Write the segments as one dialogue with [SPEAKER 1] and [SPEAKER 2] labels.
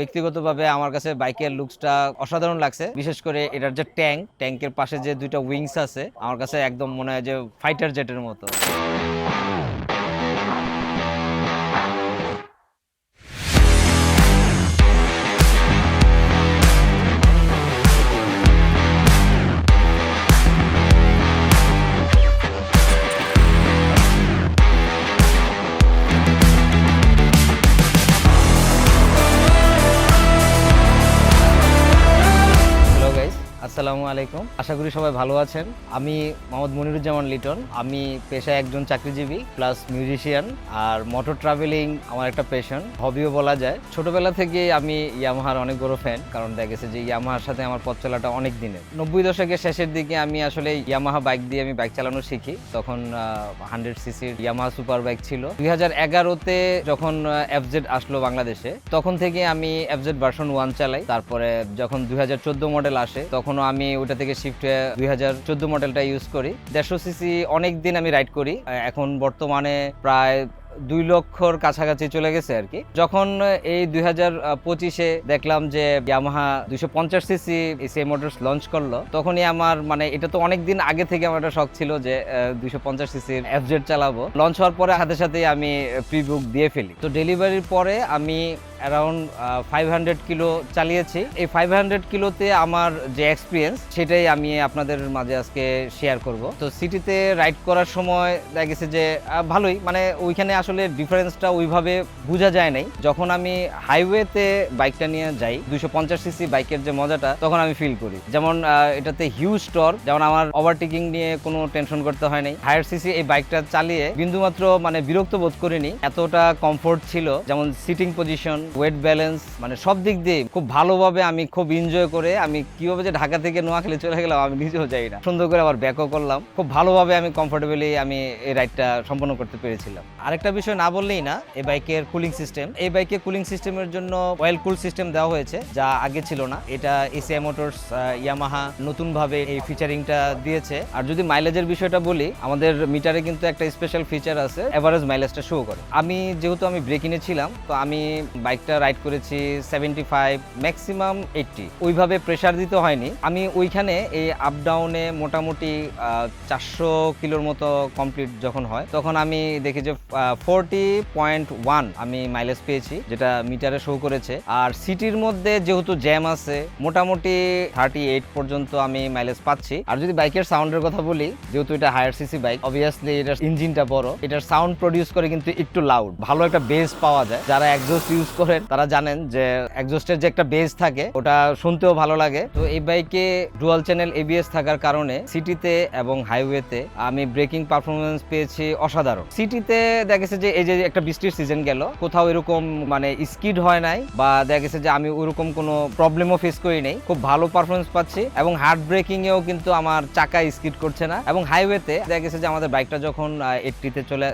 [SPEAKER 1] ব্যক্তিগতভাবে আমার কাছে বাইকের লুকসটা অসাধারণ লাগছে। বিশেষ করে এটার যে ট্যাঙ্ক, ট্যাঙ্কের পাশে যে দুইটা উইংস আছে, আমার কাছে একদম মনে হয় যে ফাইটার জেটের মতো। আসসালামু আলাইকুম। আশা করি সবাই ভালো আছেন। আমি মোহাম্মদ মনিরুজ্জামান লিটন। আমি পেশায় একজন চাকরিজীবী প্লাস মিউজিশিয়ান আর মোটর ট্রাভেলিং আমার একটা পেশন হবিও বলা যায়। ছোটবেলা থেকে আমি ইয়ামাহার অনেক বড় ফ্যান কারণ দেখা গেছে যে ইয়ামাহার সাথে আমার পথ চলাটা অনেক দিনের। নব্বই দশকের শেষের দিকে আমি আসলে ইয়ামাহা বাইক দিয়ে আমি বাইক চালানো শিখি। তখন হান্ড্রেড সিসির ইয়ামাহা সুপার বাইক ছিল। দুই হাজার এগারোতে যখন এফজেড আসলো বাংলাদেশে, তখন থেকে আমি এফজেড ভার্সন ওয়ান চালাই। তারপরে যখন দুই হাজার চোদ্দ মডেল আসে, তখনও আমি ওটা থেকে শিফট হয়ে দু হাজার চোদ্দ মডেলটা ইউজ করি। দেড়শো সিসি অনেক দিন আমি রাইড করি। এখন বর্তমানে প্রায় দুই লক্ষর কাছাকাছি চলে গেছে আর কি। যখন এই দুই হাজার পঁচিশে দেখলাম যে ইয়ামাহা দুইশো পঞ্চাশ সিসি এসিআই মোটরস লঞ্চ করল, তখনই আমার মানে এটা তো অনেক দিন আগে থেকে আমার একটা শখ ছিল যে দুইশো পঞ্চাশ সিসির এফজেড চালাবো। লঞ্চ হওয়ার পরে সাথে সাথে আমি প্রি বুক দিয়ে ফেলি। তো ডেলিভারির পরে আমি অ্যারাউন্ড ফাইভ হান্ড্রেড কিলো চালিয়েছি। এই ফাইভ হান্ড্রেড কিলোতে আমার যে এক্সপিরিয়েন্স সেটাই আমি আপনাদের মাঝে আজকে শেয়ার করব। তো সিটিতে রাইড করার সময় দেখা গেছে যে ভালোই। মানে ওইখানে আসলে ডিফারেন্সটা ওইভাবে বোঝা যায় নাই। যখন আমি হাইওয়েতে বাইকটা নিয়ে যাই দুশো পঞ্চাশ সিসি বাইকের যে মজাটা, তখন আমি ফিল করি। যেমন এটাতে হিউজ টর যেমন আমার ওভারটেকিং নিয়ে কোনো টেনশন করতে হয় নাই। হায়ার সিসি এই বাইকটা চালিয়ে বিন্দুমাত্র মানে বিরক্ত বোধ করিনি। এতটা কমফোর্ট ছিল। যেমন সিটিং পজিশন ওয়েট ব্যালেন্স মানে সব দিক দিয়ে খুব ভালোভাবে আমি খুব এনজয় করে আমি কীভাবে যে ঢাকা থেকে নোয়াখালী চলে গেলাম আমি নিজেও যাই না। সুন্দর করে আবার ব্যাকও করলাম। খুব ভালোভাবে আমি কমফোর্টেবলি আমি এই রাইডটা সম্পন্ন করতে পেরেছিলাম। আরেকটা বিষয় না বললেই না এই বাইকের কুলিং সিস্টেম এই বাইকে কুলিং সিস্টেমের জন্য অয়েল কুল সিস্টেম দেওয়া হয়েছে, যা আগে ছিল না। এটা এসিআই মোটরস ইয়ামাহা নতুনভাবে এই ফিচারিংটা দিয়েছে। আর যদি মাইলেজের বিষয়টা বলি, আমাদের মিটারে কিন্তু একটা স্পেশাল ফিচার আছে এভারেজ মাইলেজটা শো করে। আমি যেহেতু আমি ব্রেকিনে ছিলাম, তো আমি বাইকটা রাইড করেছি সেভেন্টি ফাইভ ম্যাক্সিমাম এইটটি ওইভাবে প্রেশার দিতে হয়নি। আমি ওইখানে এই আপ ডাউনে মোটামুটি চারশো কিলোর মতো কমপ্লিট যখন হয়, তখন আমি দেখি যে ফোরটি পয়েন্ট ওয়ান আমি মাইলেজ পেয়েছি, যেটা মিটারে শো করেছে। আর সিটির মধ্যে যেহেতু জ্যাম আছে, মোটামুটি থার্টি এইট পর্যন্ত আমি মাইলেজ পাচ্ছি। আর যদি বাইকের সাউন্ডের কথা বলি, যেহেতু এটা হায়ার সিসি বাইক অবভিয়াসলি এটার ইঞ্জিনটা বড়। এটার সাউন্ড প্রডিউস করে কিন্তু একটু লাউড ভালো একটা বেস পাওয়া যায়। যারা একজোস্ট ইউজ করেন, তারা জানেন যে একজস্টের যে একটা বেস থাকে, ওটা শুনতেও ভালো লাগে। তো এই বাইকে ডুয়াল চ্যানেল এবিএস থাকার কারণে সিটিতে এবং হাইওয়েতে আমি ব্রেকিং পারফরমেন্স পেয়েছি অসাধারণ। সিটিতে দেখা গেছে যে এই যে একটা বৃষ্টির সিজন গেল, কোথাও এরকম মানে স্কিড হয় নাই বা দেখা গেছে যে আমি ওরকম কোনো প্রবলেমও ফেস করি নাই। খুব ভালো পারফরমেন্স পাচ্ছি এবং হার্ড ব্রেকিং এও কিন্তু আমার চাকা স্কিড করছে না। এবং হাইওয়েতে দেখা গেছে যে আমাদের বাইকটা যখন এইটটিতে চলে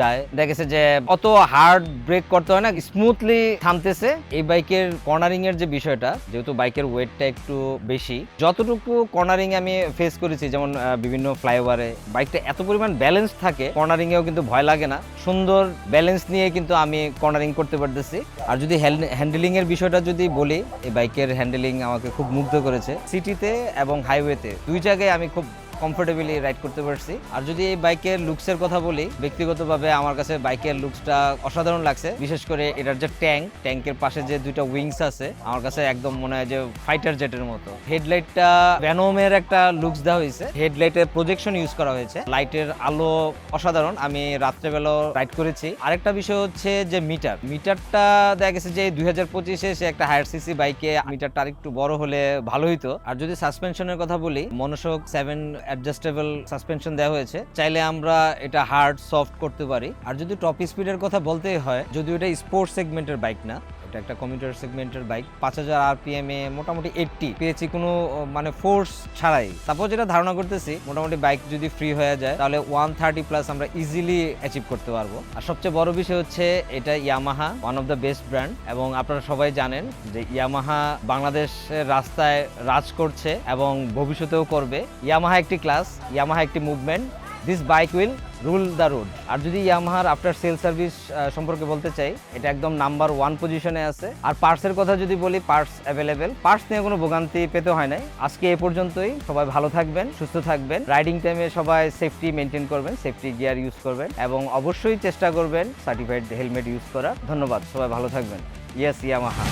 [SPEAKER 1] যায়, দেখা গেছে যে অত হার্ড ব্রেক করতে হয় না স্মুথলি থামতেছে। এই বাইকের কর্নারিং এর যে বিষয়টা, যেহেতু বাইকের ওয়েটটা একটু বেশি, যতটুকু কর্নারিং আমি ফেস করেছি, যেমন বিভিন্ন ফ্লাইওভারে, বাইকটা এত পরিমাণ ব্যালেন্স থাকে কর্নারিং এও কিন্তু ভয় লাগে না। সুন্দর ব্যালেন্স নিয়ে কিন্তু আমি কর্নারিং করতে পারতেছি। আর যদি হ্যান্ডেলিং এর বিষয়টা যদি বলি, এই বাইকের হ্যান্ডেলিং আমাকে খুব মুগ্ধ করেছে। সিটিতে এবং হাইওয়েতে দুই জায়গায় আমি খুব কমফোর্টেবলি রাইড করতে পারছি। আর যদি এই বাইকের লুকসের কথা বলি, ব্যক্তিগতভাবে আমার কাছে বাইকের লুকসটা অসাধারণ লাগছে। বিশেষ করে এটার যে ট্যাঙ্ক, ট্যাঙ্কের পাশে যে দুইটা উইংস আছে, আমার কাছে একদম মনে হয় যে ফাইটার জেটের মতো। হেডলাইটটা ভ্যানোমের একটা লুকস দেওয়া হয়েছে। হেডলাইটের প্রজেকশন ইউজ করা হয়েছে। লাইটের আলো অসাধারণ। আমি রাত্রেবেলাও রাইড করেছি। আরেকটা বিষয় হচ্ছে যে মিটার মিটারটা দেখা গেছে যে দুই হাজার পঁচিশে সে একটা হায়ার সিসি বাইকে মিটারটা আরেকটু বড় হলে ভালো হইতো। আর যদি সাসপেনশনের কথা বলি মনোশোক সেভেন অ্যাডজাস্টেবল সাসপেনশন দেওয়া হয়েছে। চাইলে আমরা এটা হার্ড সফট করতে পারি। আর যদি টপ স্পিডের কথা বলতেই হয়, যদিও এটা স্পোর্টস সেগমেন্টের বাইক না এটা একটা কমিউটার সেগমেন্টের বাইক পাঁচ হাজার আরপিএম এ মোটামুটি এইটটি পেয়েছি কোনো মানে ফোর্স ছাড়াই। তারপর যেটা ধারণা করতেছি, মোটামুটি বাইক যদি ফ্রি হয়ে যায়, তাহলে ওয়ান থার্টি প্লাস আমরা ইজিলি অ্যাচিভ করতে পারব। আর সবচেয়ে বড় বিষয় হচ্ছে, এটা Yamaha one of the best brand এবং আপনারা সবাই জানেন যে ইয়ামাহা বাংলাদেশের রাস্তায় রাজ করছে এবং ভবিষ্যতেও করবে। ইয়ামাহা একটি ক্লাস ইয়ামাহা একটি movement this bike will rule the road আর যদি ইয়ামাহার আফটার সেল সার্ভিস সম্পর্কে বলতে চাই, এটা একদম নাম্বার ওয়ান পজিশনে আছে। আর পার্টসের কথা যদি বলি পার্টস অ্যাভেলেবেল পার্টস নিয়ে কোনো ভোগান্তি পেতে হয় নাই। আজকে এ পর্যন্তই। সবাই ভালো থাকবেন, সুস্থ থাকবেন। রাইডিং টাইমে সবাই সেফটি মেনটেন করবেন সেফটি গিয়ার ইউজ করবেন। এবং অবশ্যই চেষ্টা করবেন সার্টিফাইড হেলমেট ইউজ করার ধন্যবাদ। সবাই ভালো থাকবেন। Yes Yamaha